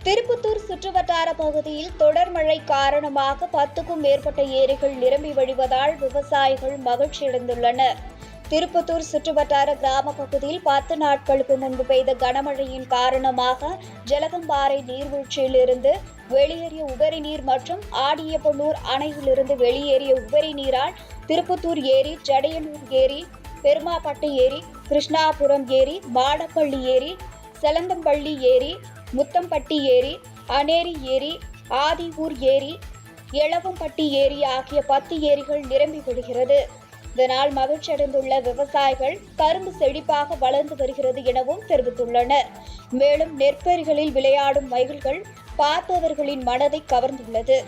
திருப்பத்தூர் சுற்றுவட்டார பகுதியில் தொடர் மழை காரணமாக பத்துக்கும் மேற்பட்ட ஏரிகள் நிரம்பி வழிவதால் விவசாயிகள் மகிழ்ச்சியடைந்துள்ளனர் திருப்பத்தூர் சுற்றுவட்டார கிராம பகுதியில் பத்து நாட்களுக்கு முன்பு பெய்த கனமழையின் காரணமாக ஜலகம்பாறை நீர்வீழ்ச்சியிலிருந்து வெளியேறிய உபரி நீர் மற்றும் ஆடியப்பனூர் அணையிலிருந்து வெளியேறிய உபரி நீரால் திருப்பத்தூர் ஏரி ஜடையனூர் ஏரி பெருமாப்பட்டு ஏரி கிருஷ்ணாபுரம் ஏரி மாடப்பள்ளி ஏரி செலந்தம்பள்ளி ஏரி முத்தம்பட்டி ஏரி அனேரி ஏரி ஆதிவூர் ஏரி எளவம்பட்டி ஏரி ஆகிய பத்து ஏரிகள் நிரம்பி விடுகிறது. இதனால் மகிழ்ச்சியடைந்துள்ள விவசாயிகள் கரும்பு செழிப்பாக வளர்ந்து வருகிறது எனவும் தெரிவித்துள்ளனர். மேலும் நெற்பயிர்களில் விளையாடும் மயில்கள் பார்ப்பவர்களின் மனதை கவர்ந்துள்ளது.